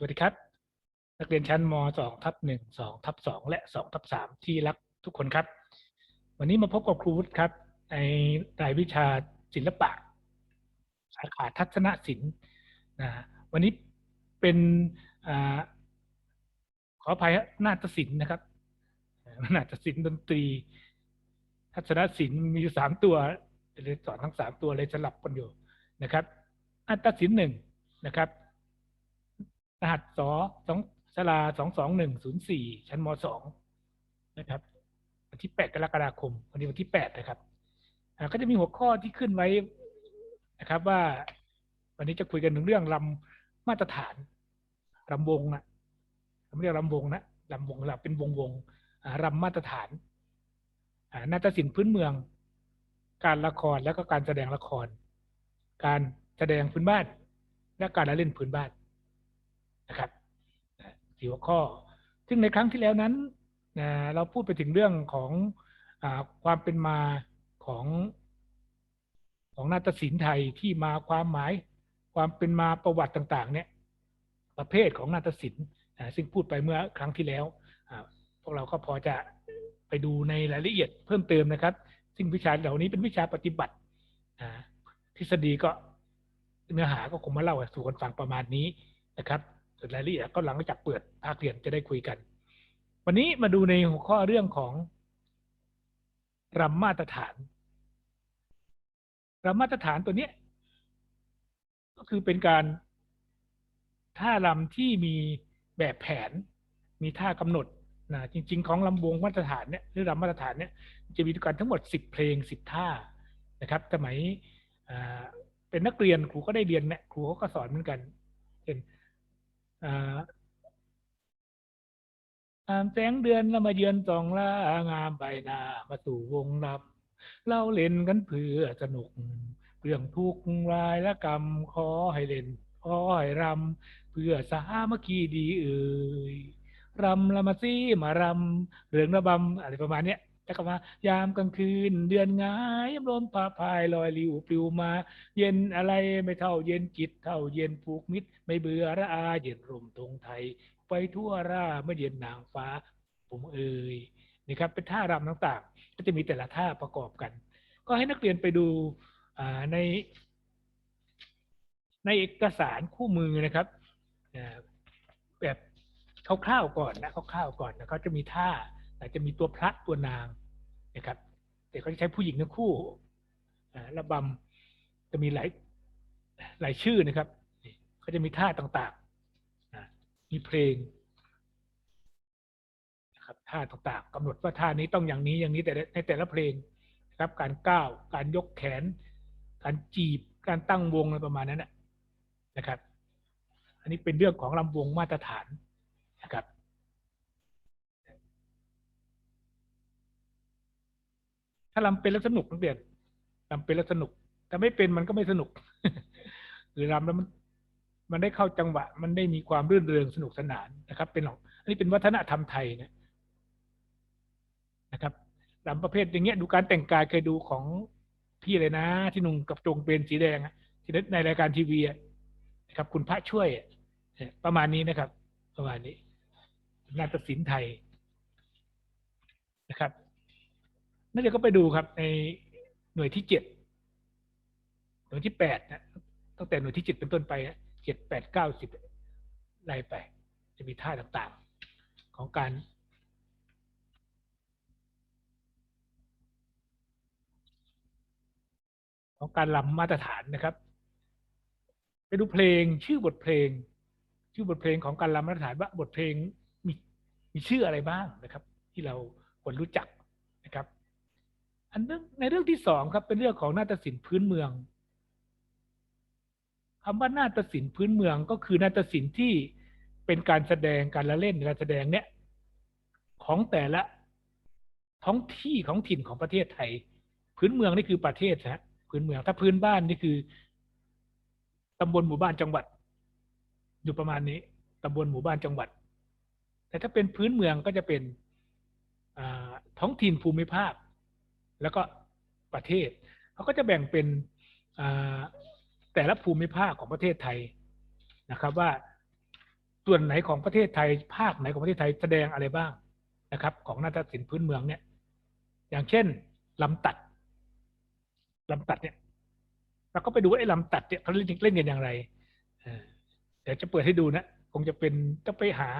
สวัสดีครับ นักเรียนชั้นม 2 ทับ1 2ทับ2และ 2 ทับ3ที่รักทุกคนครับ วันนี้มาพบกับครูวุฒิครับ ในรายวิชาศิลปะ สาขาทัศนศิลป์นะวันนี้เป็นอขออภัยฮะนาฏศิลป์นะครับนาฏศิลป์ดนตรี ทัศนศิลป์มีสามตัวเลยสอนทั้งสามตัวเลยสลับกันอยู่นะครับนาฏศิลป์หนึ่งนะครับ รหัสสอสองสลาสองสองหนึ่งศูนย์สี่ชั้นมสองนะครับวันที่แปดกรกฎาคมวันนี้วันที่แปดนะครับก็จะมีหัวข้อที่ขึ้นไว้นะครับ ว่าวันนี้จะคุยกันถึงเรื่องลำมาตรฐานลำวงนะผมเรียกลำวงนะลำวงลำเป็นวงวงอ่ารำมาตรฐานนาฏศิลป์พื้นเมือง การละครแล้วก็การแสดงละคร การแสดงพื้นบ้าน และการละเล่นพื้นบ้าน นะครับสี่หัวข้อ ซึ่งในครั้งที่แล้วนั้นเราพูดไปถึงเรื่องของอความเป็นมาของของนาฏศิลป์ไทยที่มาความหมายความเป็นมาประวัติต่างๆ เนี่ยประเภทของนาฏศิลป์ซึ่งพูดไปเมื่อครั้งที่แล้วพวกเราก็พอจะไปดูในรายละเอียดเพิ่มเติมนะครับ ซึ่งวิชาเหล่านี้เป็นวิชาปฏิบัติทฤษฎีก็เนื้อหาก็คงมาเล่าสู่กันฟังประมาณนี้นะครับ ส่วนรายละเอียดก็หลังจากเปิดภาคเรียนจะได้คุยกัน วันนี้มาดูในหัวข้อเรื่องของรำมาตรฐานรำมาตรฐานตัวเนี้ยก็คือเป็นการท่ารำที่มีแบบแผนมีท่ากำหนดนะจริง ๆ ของลำวงมาตรฐานเนี่ยหรือรำมาตรฐานเนี่ยจะมีด้วยกันทั้งหมดสิบเพลงสิบท่านะครับสมัยเป็นนักเรียนครูก็ได้เรียนเนี่ยครูเขาก็สอนเหมือนกันเช่น อ่ามแสงเดือนล้วมาเยือนสองล่างามใบหน้ามาสู่วงลำเล่าเล่นกันเพื่อสนุกเรื่องทุกข์รายและกรรมขอให้เล่นขอให้รำเพื่อสามัคคีดีเอ่ยรำละมาซี่มารำเรื่องระบำอะไรประมาณเนี้ย แล้วก็มายามกลางคืน เดือนงายลมพาพายลอยลิวปลิวมา เย็นอะไรไม่เท่าเย็นจิตเท่าเย็นผูกมิตร ไม่เบื่อระอาเย็นรมธงไทย ไปทั่วราเมื่อเย็นนางฟ้า ผมเอ่ยนี่ครับเป็นท่ารำต่างๆ ก็จะมีแต่ละท่าประกอบกัน ก็ให้นักเรียนไปดูใน ในเอกสารคู่มือนะครับแบบคร่าวๆก่อนนะคร่าวๆก่อนนะเขาจะมีท่า อาจจะมีตัวพระตัวนางนะครับแต่เขาจะใช้ผู้หญิงทั้งคู่ระบำจะมีหลายหลายชื่อนะครับเขาจะมีท่าต่างๆมีเพลงนะครับท่าต่างๆกำหนดว่าท่านี้ต้องอย่างนี้อย่างนี้แต่ในแต่ละเพลงนะครับการก้าวการยกแขน การจีบการตั้งวงอะไรประมาณนั้นนะนะครับ อันนี้เป็นเรื่องของลำวงมาตรฐานนะครับาลำเป็นแล้วสนุกนักเรียนลำเป็นแล้วสนุก แต่ไม่เป็นมันก็ไม่สนุกหรือลำแล้วมัน มันได้เข้าจังหวะ มันได้มีความรื่นเริงสนุกสนานนะครับ เป็นของอันนี้เป็นวัฒนธรรมไทยนะนะครับลำประเภทอย่างเงี้ยดูการแต่งกายเคยดูของพี่เลยนะ ที่นุ่งกับจงเป็นสีแดงที่ในรายการทีวีนะครับ คุณพระช่วยประมาณนี้นะครับ ประมาณนี้นาฏศิลป์ไทยนะครับ นั่นเดี๋ยวก็ไปดูครับในหน่วยที่เจ็ดหน่วยที่แปดนะตั้งแต่หน่วยที่เจ็ดเป็นต้นไปเจ็ดแปดเก้าสิบไล่ไป จะมีท่าต่างๆของการ ของการลำมาตรฐานนะครับ ไปดูเพลงชื่อบทเพลง ชื่อบทเพลงของการลำมาตรฐานว่าบทเพลงมีมีชื่ออะไรบ้างนะครับ ที่เราควรรู้จักนะครับ อันในเรื่องที่สองครับเป็นเรื่องของนาฏศิลป์พื้นเมืองคำว่านาฏศิลป์พื้นเมืองก็คือนาฏศิลป์ที่เป็นการแสดงการละเล่นการแสดงเนี้ยของแต่ละท้องที่ของถิ่นของประเทศไทย พื้นเมืองนี่คือประเทศฮะพื้นเมืองถ้าพื้นบ้านนี่คือตำบลหมู่บ้านจังหวัด อยู่ประมาณนี้ตำบลหมู่บ้านจังหวัด แต่ถ้าเป็นพื้นเมืองก็จะเป็นท้องถิ่นภูมิภาค แล้วก็ประเทศเขาก็จะแบ่งเป็นแต่ละภูมิภาคของประเทศไทยนะครับ ว่าส่วนไหนของประเทศไทย ภาคไหนของประเทศไทยแสดงอะไรบ้างนะครับ ของนาฏศิลป์พื้นเมืองเนี่ย อย่างเช่นลำตัดลำตัดเนี่ยเราก็ไปดูไอ้ลำตัดเนี่ยเขาเล่นเล่นกันอย่างไรเดี๋ยวจะเปิดให้ดูนะคงจะเป็นต้องไปหา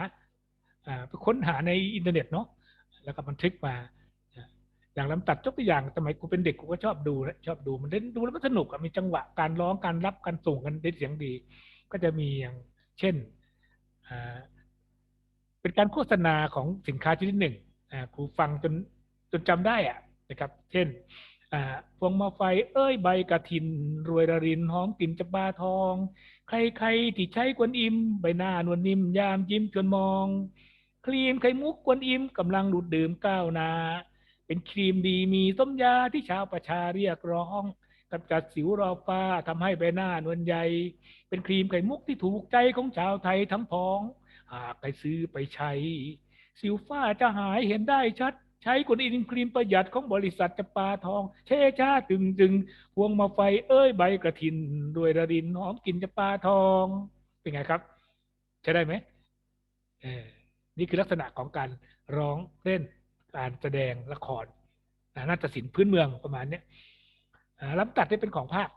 ไปค้นหาในอินเทอร์เน็ตเนาะแล้วก็บันทึกมา อย่างลำตัดยกตัวอย่างสมัยกูเป็นเด็กกูก็ชอบดูนะชอบดูมันเล่นดูแล้วมันสนุกอะมีจังหวะการร้องการรับการส่งกันได้เสียงดี ก็จะมีอย่างเช่นเป็นการโฆษณาของสินค้าชนิดหนึ่งอ่าครูฟังจนจนจำได้อะนะครับ เช่นพวงมาไฟเอ้ยใบกระถิน รวยระรินหอมกลิ่นจำปาทอง ใครๆที่ใช้กวนอิม ใบหน้านวลนิ่มยามยิ้มชวนมองครีมไข่มุกกวนอิมกำลังดูดดื่มก้าวนา เป็นครีมดีมีต้มยาที่ชาวประชาเรียกร้องกำจัดสิวรอฟ้าทำให้ใบหน้านวลใยเป็นครีมไข่มุกที่ถูกใจของชาวไทยทั้งพ้อง หากไปซื้อไปใช้ สิวฟ้าจะหายเห็นได้ชัด ใช้กลอินครีมประหยัดของบริษัทจะปาทอง เชชาตึงตึงพวงมาไฟเอ้ยใบกระถินด้วยระดินหอมกลิ่นจะปาทอง เป็นไงครับ ใช้ได้ไหมเออนี่คือลักษณะของการร้องเล่น การแสดงละครอ่านาฏศิลป์พื้นเมืองประมาณเนี้ยลำตัดได้เป็นของภาค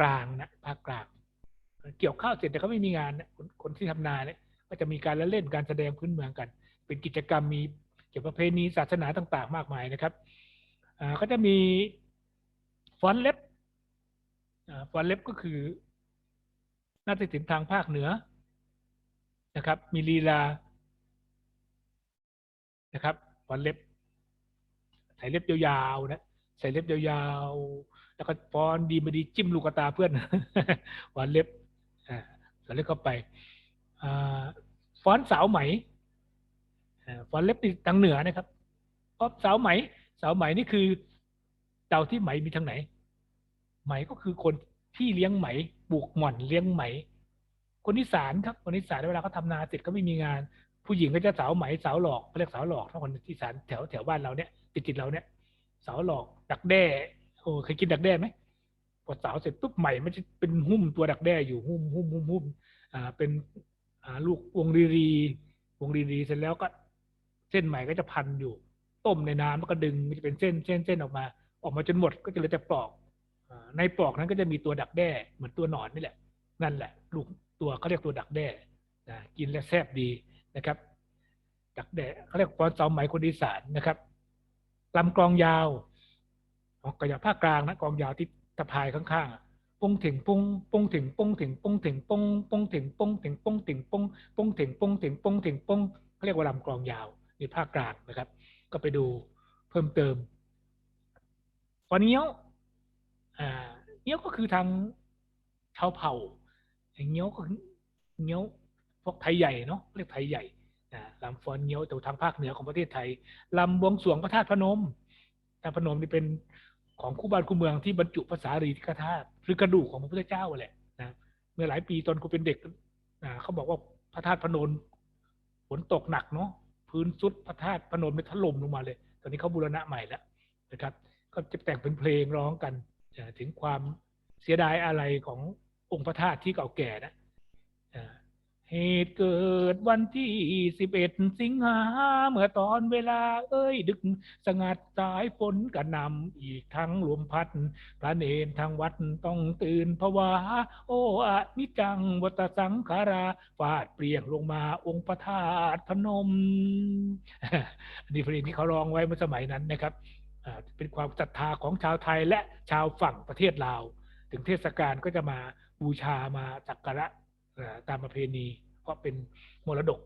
กลางนะภาคกลาง เกี่ยวข้าวเสร็จแต่เขาไม่มีงานนะคนคนที่ทำนาเนี่ยก็จะมีการละเล่นการแสดงพื้นเมืองกัน เป็นกิจกรรมมีเกี่ยวกับประเพณีศาสนาต่าง ๆ มากมายนะครับอ่าก็จะมีฟอนเล็บฟอนเล็บก็คือนาฏศิลป์ทางภาคเหนือนะครับ มีลีลานะครับ ฟ้อนเล็บใส่เล็บยาวๆนะใส่เล็บยาวๆแล้วก็ฟ้อนดีมาดีจิ้มลูกตาเพื่อนฟ้อนเล็บอใส่เล็บเข้าไปฟ้อนสาวไหมฟ้อนเล็บนี่ทางเหนือนะครับเพราะสาวไหมสาวไหมนี่คือเต่าที่ไหมมีทางไหน ไหมก็คือคนที่เลี้ยงไหมปลูกหม่อนเลี้ยงไหม คนอีสานครับคนอีสานเวลาเขาทำนาเสร็จก็ไม่มีงาน ผู้หญิงก็จะสาวไหมสาวหลอกเขาเรียกสาวหลอกถ้าคนอีสานแถวแถวบ้านเราเนี่ยติดติดเราเนี่ยสาวหลอก ดักแด้โอ้เคยกินดักแด้ไหมพอสาวเสร็จปุ๊บใหม่มันจะเป็นหุ้มตัวดักแด้อยู่หุ้มหุ้มหุ้มหุ้มอ่าเป็นอ่าลูกวงรีรีวงรีรีเสร็จแล้วก็ เส้นใหม่ก็จะพันอยู่ ต้มในน้ำแล้วก็ดึงมันจะเป็นเส้นเส้นเส้นออกมา ออกมาจนหมดก็จะเหลือแต่ปลอกอ่าในปลอกนั้นก็จะมีตัวดักแด้เหมือนตัวหนอนนี่แหละ นั่นแหละ ลูกตัวเขาเรียกตัวดักแด้นะกินแล้วแซ่บดี นะครับดักแด้เขาเรียกปอนเสาไหมคนอีสานนะครับลำกลองยาวของกระยาภาคกลางนะกลองยาวที่ตะพายข้างๆอะปงถึงป้งป้งถึงป้งถึงป้งถึงปงปงถึงปงถึงปงถึงปงปงถึงป้งถึงปงถึงปงเขาเรียกว่าลำกลองยาวในภาคกลางนะครับ ก็ไปดูเพิ่มเติมฟอนเงี้ยวอ่าเงี้ยวก็คือทางชาวเผ่าเงี้ยวก็เงี้ยว พวกไทยใหญ่เนาะเรียกไทยใหญ่ลำฟ้อนเงี้ยวแต่ทางภาคเหนือของประเทศไทยลำบวงสวงพระธาตุพนมพระธาตุพนมนี่เป็นของคู่บ้านคู่เมืองที่บรรจุภาษารีริกธาตุคือกระดูกของพระพุทธเจ้าแหละนะเมื่อหลายปีตอนกูเป็นเด็กอ่าเขาบอกว่าพระธาตุพนมฝนตกหนักเนาะพื้นซุดพระธาตุพนมเป็นถล่มลงมาเลย ตอนนี้เขาบูรณะใหม่แล้วนะครับ ก็จะแต่งเป็นเพลงร้องกันถึงความเสียดายอะไรขององค์พระธาตุที่เก่าแก่นะ เหตุเกิดวันที่สิบเอ็ดสิงหาเมื่อตอนเวลาเอ้ยดึก สงัดสายฝนกระนำอีกทั้งลมพัด พระเนนทางวัดต้องตื่นภาวะโอ้อะนิจังวัตสังขาราฟาดเปลี่ยงลงมาองค์พระธาตุพนมอันนี้เพลงที่เขาร้องไว้เมื่อสมัยนั้นนะครับเป็นความศรัทธาของชาวไทยและชาวฝั่งประเทศลาว ถึงเทศกาลก็จะมาบูชามาสักการะ ตามประเพณี เพราะเป็นมรดก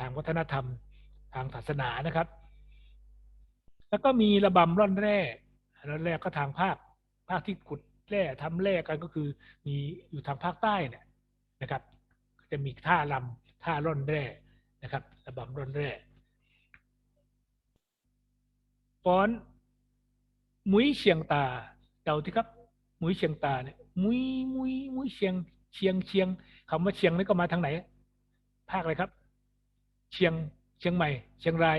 ทางวัฒนธรรมทางศาสนานะครับ แล้วก็มีระบำร่อนแร่ร่อนแร่ก็ทางภาคภาคที่ขุดแร่ทำแร่กันก็คือมีอยู่ทางภาคใต้เนี่ยนะครับ จะมีท่าลำท่าร่อนแร่นะครับ ระบำร่อนแร่ฟ้อนมุ้ยเชียงตาเดาที่ครับ มุ้ยเชียงตาเนี่ยมุ้ยมุ้ยมุ้ยเชียง เชียงเชียงคำว่าเชียงนี่ก็มาทางไหน ภาคอะไรครับ เชียงเชียงใหม่ เชียงราย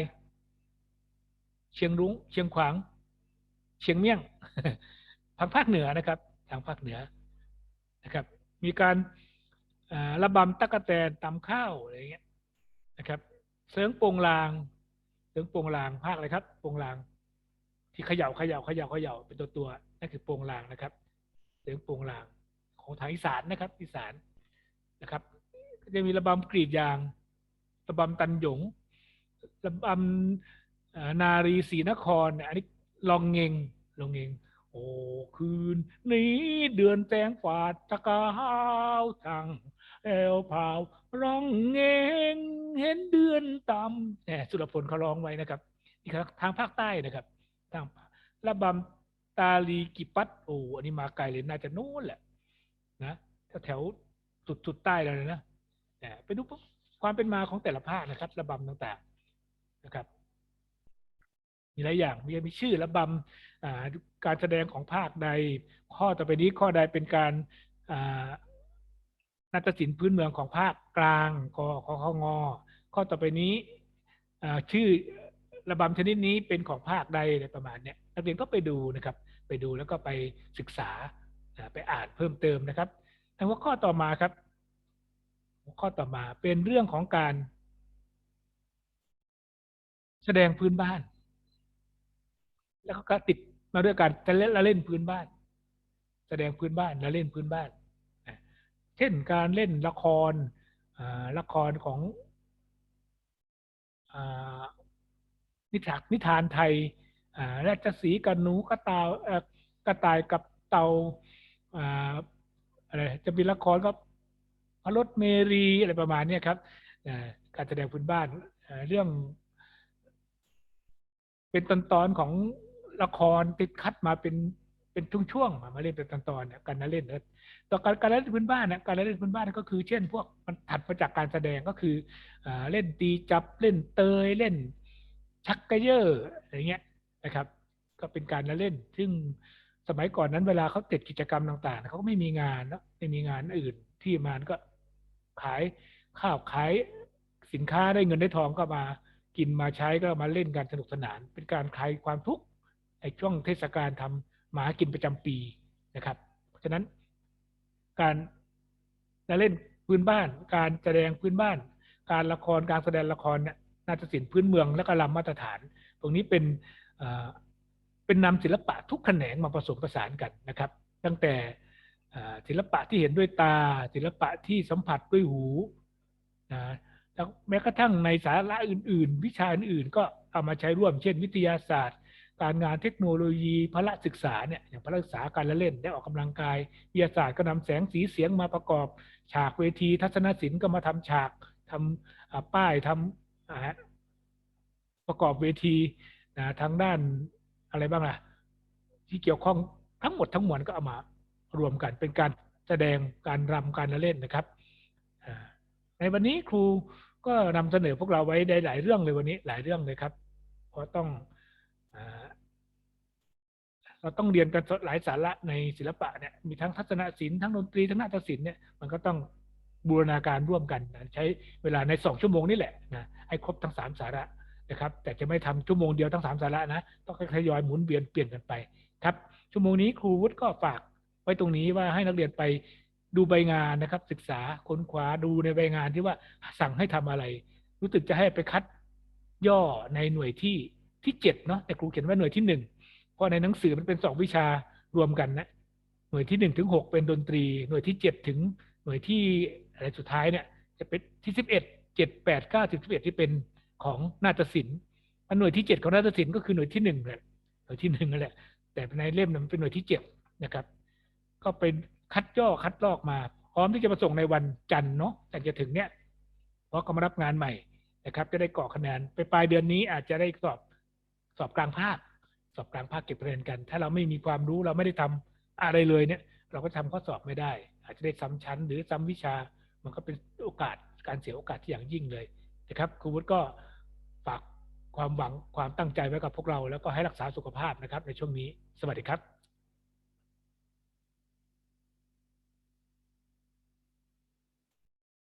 เชียงรุ้ง เชียงขวาง เชียงเมี่ยงทางภาคเหนือนะครับ ทางภาคเหนือนะครับ มีการระบำตะกะแตนตำข้าวอะไรเงี้ยนะครับเสิงโปงลางเสิงโปงลางภาคอะไรครับโปงลาง ที่เขย่าเขย่าเขย่าเขย่าเป็นตัวตัวนั่นคือโปงลางนะครับเสียงโปงลาง ของทางอีสานนะครับ อีสานนะครับจะมีระบำกรีดยาง ระบำตันหยง ระบำนารีศรีนครเนี่ยอันนี้ลองเงงลองเงงโอ้คืนนี้เดือนแสงฝาดตะกาวจังแอวพาวร้องเงงเห็นเดือนตำแหมสุรพลเขาร้องไว้นะครับนี่ครับทางภาคใต้นะครับทางระบำตาลีกิปัตโอ้อันนี้มาไกลเลยน่าจะนู้นแหละ นะแถวแถวสุดสุดใต้เลยนะแต่ไปดูความเป็นมาของแต่ละภาคนะครับ ระบำต่างๆนะครับ มีหลายอย่างมีมีชื่อระบำการแสดงของภาคใด ข้อต่อไปนี้ข้อใดเป็นการนาฏศิลป์พื้นเมืองของภาคกลางกขอของอข้อต่อไปนี้ชื่อระบำชนิดนี้เป็นของภาคใดอะไรประมาณเนี้ยนักเรียนก็ไปดูนะครับ ไปดูแล้วก็ไปศึกษา ไปอ่านเพิ่มเติมนะครับแล้วหัวข้อต่อมาครับ หัวข้อต่อมาเป็นเรื่องของการ แสดงพื้นบ้าน แล้วก็ติดมาด้วยการจะเล่นละเล่นพื้นบ้าน แสดงพื้นบ้านละเล่นพื้นบ้าน เช่นการเล่นละครละครของอนิทานนิทานไทยอ่าราชสีกับหนูกระตา กระต่ายกับเต่า อะไรจะมีละครก็พระรถเมรีอะไรประมาณเนี้ครับการแสดงพื้นบ้านเรื่อง เป็นตอนตอนของละครติดคัดมาเป็นเป็นช่วงๆมาเล่นเป็นตอนตอนเนี่ยการเล่นเนี่ยต่อการการเล่นพื้นบ้านเนี่ยการเล่นพื้นบ้านก็คือเช่น พวกมันถัดมาจากการแสดงก็คืออเล่นตีจับเล่นเตยเล่นชักกระเยอะอะไรเงี้ยนะครับ ก็เป็นการละเล่น ซึ่ง สมัยก่อนนั้นเวลาเขาติดกิจกรรมต่างๆเขาก็ไม่มีงานแล้วไม่มีงานอื่นที่มานก็ขายข้าวขายสินค้าได้เงินได้ทองก็มากินมาใช้ก็มาเล่นกันสนุกสนาน เป็นการคลายความทุกข์ในช่วงเทศกาลทำหมากินประจำปีนะครับ เพราะฉะนั้นการละเล่นพื้นบ้าน การแสดงพื้นบ้าน การละครการแสดงละครเนี่ยนาฏศิลป์พื้นเมืองและก็ลำมาตรฐาน ตรงนี้เป็น เป็นนำศิลปะทุกแขนงมาผสมผสานกันนะครับ ตั้งแต่ศิลปะที่เห็นด้วยตา ศิลปะที่สัมผัสด้วยหูนะแม้กระทั่งในสาระอื่น ๆ วิชาอื่นๆ ก็เอามาใช้ร่วมเช่น วิทยาศาสตร์ การงานเทคโนโลยีพละศึกษาเนี่ยอย่างพละศึกษาการละเล่นได้ออกกำลังกายวิทยาศาสตร์ก็นำแสงสีเสียงมาประกอบ ฉากเวที ทัศนศิลป์ก็มาทำฉากทำอ่าป้ายทำอ่าประกอบเวทีนะทางด้าน อะไรบ้างล่ะ ที่เกี่ยวข้องทั้งหมดทั้งมวลก็เอามารวมกันเป็นการแสดงการรำการละเล่นนะครับในวันนี้ครูก็นำเสนอพวกเราไว้ได้หลายเรื่องเลยวันนี้หลายเรื่องเลยครับเพราะต้องเราต้องเรียนกันหลายสาระในศิลปะเนี่ยมีทั้งทัศนศิลป์ทั้งดนตรีทั้งนาฏศิลป์เนี่ยมันก็ต้องบูรณาการร่วมกัน ใช้เวลาในสองชั่วโมงนี่แหละนะให้ครบทั้งสามสาระ นะครับแต่จะไม่ทำชั่วโมงเดียวทั้งสามสาระนะต้องทยอยหมุนเวียนเปลี่ยนกันไปครับ ชั่วโมงนี้ครูวุฒิก็ฝากไว้ตรงนี้ว่าให้นักเรียนไปดูใบงานนะครับ ศึกษาค้นคว้าดูในใบงานที่ว่าสั่งให้ทำอะไร รู้สึกจะให้ไปคัดย่อในหน่วยที่ที่เจ็ดเนาะแต่ครูเขียนว่าหน่วยที่หนึ่งเพราะในหนังสือมันเป็นสองวิชารวมกันนะหน่วยที่หนึ่งถึงหกเป็นดนตรี หน่วยที่เจ็ดถึงหน่วยที่อะไรสุดท้ายเนี่ย จะเป็นที่สิบเอ็ดเจ็ดแปดเก้าสิบสิบเอ็ดที่เป็น ของนาฏศิลป์อันหน่วยที่เจ็ดของนาฏศิลป์ก็คือหน่วยที่หนึ่งแหละหน่วยที่หนึ่งนั่นแหละ แต่ในเล่มนั้นมันเป็นหน่วยที่เจ็ดนะครับ ก็เป็นคัดย่อคัดลอกมา พร้อมที่จะมาส่งในวันจันทร์เนาะแต่จะถึงเนี้ยเพราะก็มารับงานใหม่นะครับ จะได้กรอคะแนนไปปลายเดือนนี้อาจจะได้สอบสอบกลางภาค สอบกลางภาคเก็บคะแนนกัน ถ้าเราไม่มีความรู้เราไม่ได้ทำอะไรเลยเนี่ย เราก็ทำข้อสอบไม่ได้ อาจจะได้ซ้ำชั้น หรือซ้ำวิชา มันก็เป็นโอกาสการเสียโอกาสที่อย่างยิ่งเลยนะครับครูวุฒิก็ ความหวังความตั้งใจไว้กับพวกเรา แล้วก็ให้รักษาสุขภาพนะครับในช่วงนี้ สวัสดีครับ